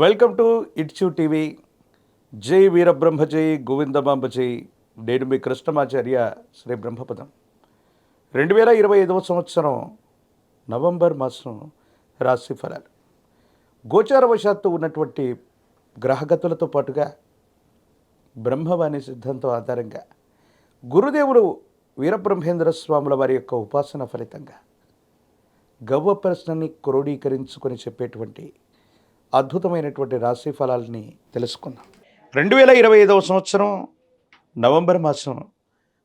Welcome to it's TV. జై వీరబ్రహ్మ జై గోవిందమాంబ జై. నేను మీ కృష్ణమాచార్య శ్రీ బ్రహ్మపదం. రెండు వేల ఇరవై ఐదవ సంవత్సరం నవంబర్ మాసం రాశి ఫలాలు. గోచారవశాత్తు ఉన్నటువంటి గ్రహగతులతో పాటుగా బ్రహ్మవాణి సిద్ధాంతం ఆధారంగా గురుదేవుడు వీరబ్రహ్మేంద్ర స్వాముల వారి యొక్క ఉపాసన ఫలితంగా గవ్వ ప్రశ్నని క్రోడీకరించుకొని చెప్పేటువంటి అద్భుతమైనటువంటి రాశి ఫలాల్ని తెలుసుకుందాం. రెండు వేల ఇరవై ఐదవ సంవత్సరం నవంబర్ మాసం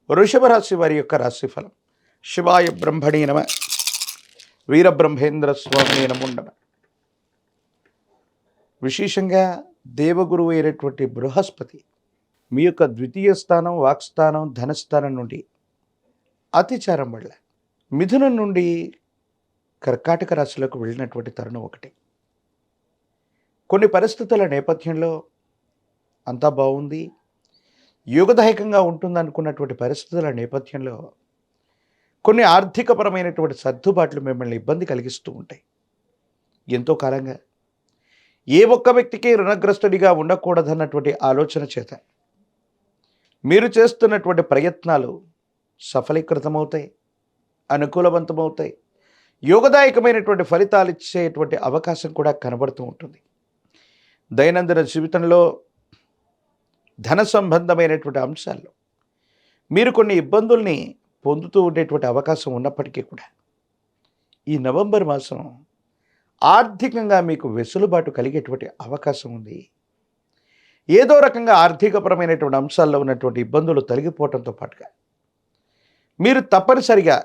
వృషభ రాశి వారి యొక్క రాశి ఫలం శివాయ బ్రహ్మణి నమ. వీరబ్రహ్మేంద్ర స్వామి నముండమ విశేషంగా దేవగురువు అయినటువంటి బృహస్పతి మీ యొక్క ద్వితీయ స్థానం వాక్స్థానం ధనస్థానం నుండి అతిచారం వల్ల మిథునం నుండి కర్కాటక రాశిలోకి వెళ్ళినటువంటి తరుణం ఒకటి. కొన్ని పరిస్థితుల నేపథ్యంలో అంతా బాగుంది. యోగదాయకంగా ఉంటుంది అనుకున్నటువంటి పరిస్థితుల నేపథ్యంలో కొన్ని ఆర్థికపరమైనటువంటి సర్దుబాట్లు మిమ్మల్ని ఇబ్బంది కలిగిస్తూ ఉంటాయి. ఎంతో కాలంగా ఏ ఒక్క వ్యక్తికి రుణగ్రస్తుడిగా ఉండకూడదన్నటువంటి ఆలోచన చేత మీరు చేస్తున్నటువంటి ప్రయత్నాలు సఫలీకృతమవుతాయి అనుకూలవంతమవుతాయి. యోగదాయకమైనటువంటి ఫలితాలు ఇచ్చేటువంటి అవకాశం కూడా కనబడుతూ ఉంటుంది. దైనందిన జీవితంలో ధన సంబంధమైనటువంటి అంశాల్లో మీరు కొన్ని ఇబ్బందుల్ని పొందుతూ ఉండేటువంటి అవకాశం ఉన్నప్పటికీ కూడా ఈ నవంబర్ మాసం ఆర్థికంగా మీకు వెసులుబాటు కలిగేటువంటి అవకాశం ఉంది. ఏదో రకంగా ఆర్థికపరమైనటువంటి అంశాల్లో ఉన్నటువంటి ఇబ్బందులు తొలగిపోవడంతో పాటుగా మీరు తప్పనిసరిగా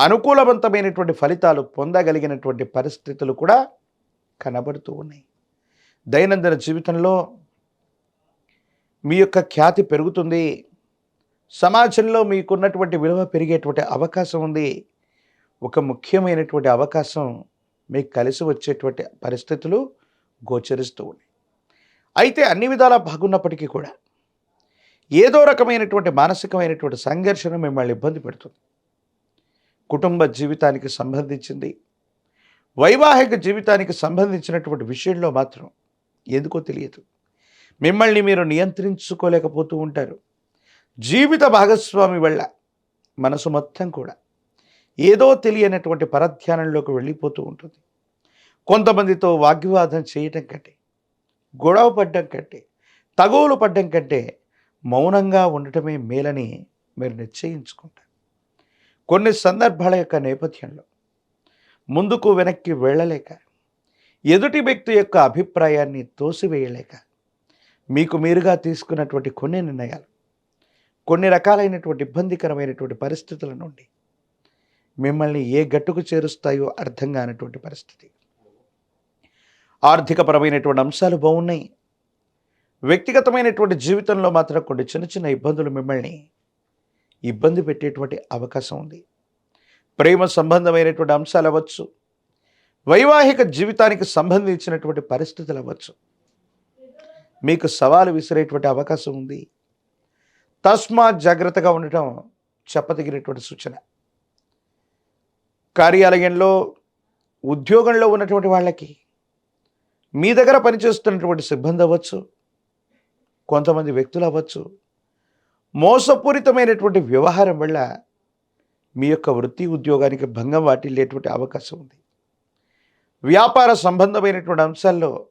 అనుకూలవంతమైనటువంటి ఫలితాలు పొందగలిగినటువంటి పరిస్థితులు కూడా కనబడుతూ ఉన్నాయి. దైనందిన జీవితంలో మీ యొక్క ఖ్యాతి పెరుగుతుంది. సమాజంలో మీకున్నటువంటి విలువ పెరిగేటువంటి అవకాశం ఉంది. ఒక ముఖ్యమైనటువంటి అవకాశం మీకు కలిసి వచ్చేటువంటి పరిస్థితులు గోచరిస్తూ ఉన్నాయి. అయితే అన్ని విధాలా బాగున్నప్పటికీ కూడా ఏదో రకమైనటువంటి మానసికమైనటువంటి సంఘర్షణ మిమ్మల్ని ఇబ్బంది పెడుతుంది. కుటుంబ జీవితానికి సంబంధించింది వైవాహిక జీవితానికి సంబంధించినటువంటి విషయంలో మాత్రం ఎందుకో తెలియదు. మిమ్మల్ని మీరు నియంత్రించుకోలేకపోతూ ఉంటారు. జీవిత భాగస్వామి వల్ల మనసు మొత్తం కూడా ఏదో తెలియనటువంటి పరధ్యానంలోకి వెళ్ళిపోతూ ఉంటుంది. కొంతమందితో వాగ్వివాదం చేయటం కంటే గొడవ పడ్డం కంటే తగువులు పడ్డం కంటే మౌనంగా ఉండటమే మేలని మీరు నిశ్చయించుకుంటారు. కొన్ని సందర్భాల యొక్క నేపథ్యంలో ముందుకు వెనక్కి వెళ్ళలేక ఎదుటి వ్యక్తి యొక్క అభిప్రాయాన్ని తోసివేయలేక మీకు మీరుగా తీసుకున్నటువంటి కొన్ని నిర్ణయాలు కొన్ని రకాలైనటువంటి ఇబ్బందికరమైనటువంటి పరిస్థితుల నుండి మిమ్మల్ని ఏ గట్టుకు చేరుస్తాయో అర్థం కానటువంటి పరిస్థితి. ఆర్థికపరమైనటువంటి అంశాలు బాగున్నాయి. వ్యక్తిగతమైనటువంటి జీవితంలో మాత్రం కొన్ని చిన్న చిన్న ఇబ్బందులు మిమ్మల్ని ఇబ్బంది పెట్టేటువంటి అవకాశం ఉంది. ప్రేమ సంబంధమైనటువంటి అంశాలు అవ్వచ్చు వైవాహిక జీవితానికి సంబంధించినటువంటి పరిస్థితులు అవ్వచ్చు. మీకు సవాలు విసిరేటువంటి అవకాశం ఉంది. తస్మాత్ జాగ్రత్తగా ఉండటం చెప్పదగినటువంటి సూచన. కార్యాలయంలో ఉద్యోగంలో ఉన్నటువంటి వాళ్ళకి మీ దగ్గర పనిచేస్తున్నటువంటి సిబ్బంది అవ్వచ్చు కొంతమంది వ్యక్తులు అవ్వచ్చు. మోసపూరితమైనటువంటి వ్యవహారం వల్ల మీ యొక్క వృత్తి ఉద్యోగానికి భంగం వాటిల్లేటువంటి అవకాశం ఉంది. వ్యాపార సంబంధమైనటువంటి అంశాల్లో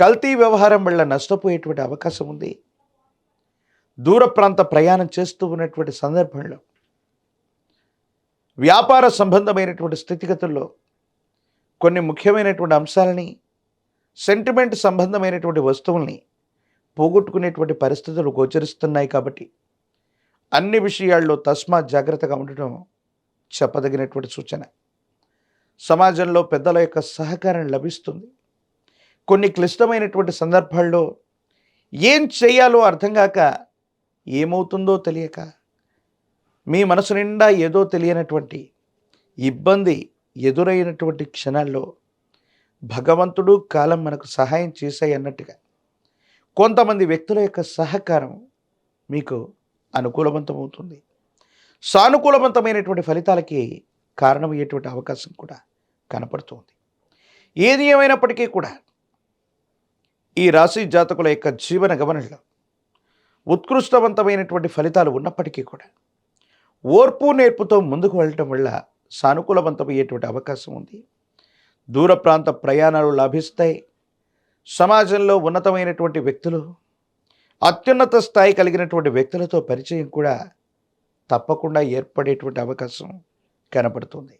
కల్తీ వ్యవహారం వల్ల నష్టపోయేటువంటి అవకాశం ఉంది. దూర ప్రాంత ప్రయాణం చేస్తూ ఉన్నటువంటి సందర్భంలో వ్యాపార సంబంధమైనటువంటి స్థితిగతుల్లో కొన్ని ముఖ్యమైనటువంటి అంశాలని సెంటిమెంట్ సంబంధమైనటువంటి వస్తువుల్ని పోగొట్టుకునేటువంటి పరిస్థితులు గోచరిస్తున్నాయి కాబట్టి అన్ని విషయాల్లో తస్మాత్ జాగ్రత్తగా ఉండటం చెప్పదగినటువంటి సూచన. సమాజంలో పెద్దల యొక్క సహకారం లభిస్తుంది. కొన్ని క్లిష్టమైనటువంటి సందర్భాల్లో ఏం చేయాలో అర్థం కాక ఏమవుతుందో తెలియక మీ మనసు నిండా ఏదో తెలియనటువంటి ఇబ్బంది ఎదురైనటువంటి క్షణాల్లో భగవంతుడు కాలం మనకు సహాయం చేశాయి అన్నట్టుగా కొంతమంది వ్యక్తుల యొక్క సహకారం మీకు అనుకూలవంతమవుతుంది. సానుకూలవంతమైనటువంటి ఫలితాలకి కారణమయ్యేటువంటి అవకాశం కూడా కనపడుతుంది. ఏది ఏమైనప్పటికీ కూడా ఈ రాశి జాతకుల యొక్క జీవన గమనంలో ఉత్కృష్టవంతమైనటువంటి ఫలితాలు ఉన్నప్పటికీ కూడా ఓర్పు నేర్పుతో ముందుకు వెళ్ళటం వల్ల సానుకూలవంతమయ్యేటువంటి అవకాశం ఉంది. దూర ప్రాంత ప్రయాణాలు లభిస్తాయి. సమాజంలో ఉన్నతమైనటువంటి వ్యక్తులు అత్యున్నత స్థాయి కలిగినటువంటి వ్యక్తులతో పరిచయం కూడా తప్పకుండా ఏర్పడేటువంటి అవకాశం కనపడుతుంది.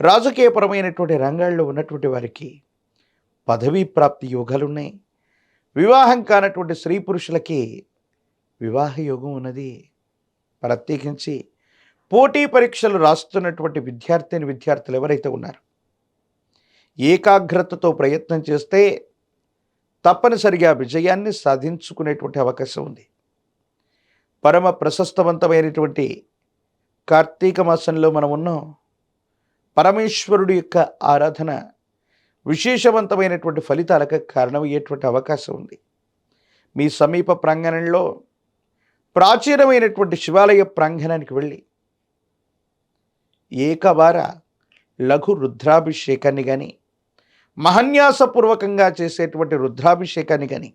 రాజకీయపరమైనటువంటి రంగాల్లో ఉన్నటువంటి వారికి పదవీ ప్రాప్తి యోగాలు ఉన్నాయి వివాహం కానటువంటి స్త్రీ పురుషులకి వివాహ యోగం ఉన్నది. ప్రత్యేకించి పోటీ పరీక్షలు రాస్తున్నటువంటి విద్యార్థిని విద్యార్థులు ఎవరైతే ఉన్నారు ఏకాగ్రతతో ప్రయత్నం చేస్తే తప్పనిసరిగా విజయాన్ని సాధించుకునేటువంటి అవకాశం ఉంది. పరమ ప్రశస్తవంతమైనటువంటి కార్తీక మాసంలో మనం ఉన్నాం పరమేశ్వరుడి యొక్క ఆరాధన విశేషవంతమైనటువంటి ఫలితాలకు కారణమయ్యేటువంటి అవకాశం ఉంది. మీ సమీప ప్రాంగణంలో ప్రాచీనమైనటువంటి శివాలయ ప్రాంగణానికి వెళ్ళి ఏకవార లఘు రుద్రాభిషేకాన్ని కానీ మహన్యాసపూర్వకంగా చేసేటువంటి రుద్రాభిషేకాన్ని కానీ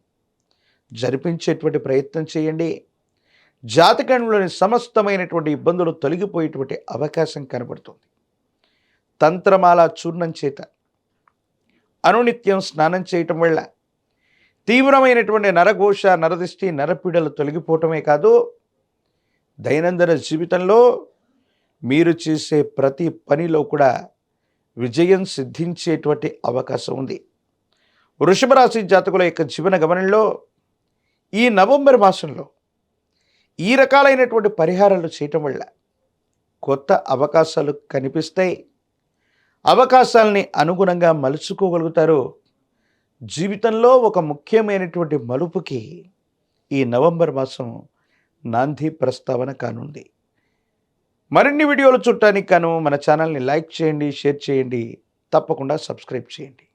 జరిపించేటువంటి ప్రయత్నం చేయండి. జాతకంలోని సమస్తమైనటువంటి ఇబ్బందులు తొలగిపోయేటువంటి అవకాశం కనబడుతుంది. తంత్రమాల చూర్ణం చేత అనునిత్యం స్నానం చేయటం వల్ల తీవ్రమైనటువంటి నరఘోష నరదిష్టి నరపీడలు తొలగిపోవటమే కాదు దైనందిన జీవితంలో మీరు చేసే ప్రతి పనిలో కూడా విజయం సిద్ధించేటువంటి అవకాశం ఉంది. వృషభ రాశి జాతకుల యొక్క జీవన గమనంలో ఈ నవంబర్ మాసంలో ఈ రకాలైనటువంటి పరిహారాలు చేయటం వల్ల కొత్త అవకాశాలు కనిపిస్తాయి. అవకాశాలని అనుగుణంగా మలుచుకోగలుగుతారు. జీవితంలో ఒక ముఖ్యమైనటువంటి మలుపుకి ఈ నవంబర్ మాసం నాంది ప్రస్తావన కానుంది. మరిన్ని వీడియోలు చూడటానికి గాను మన ఛానల్ని లైక్ చేయండి షేర్ చేయండి తప్పకుండా సబ్స్క్రైబ్ చేయండి.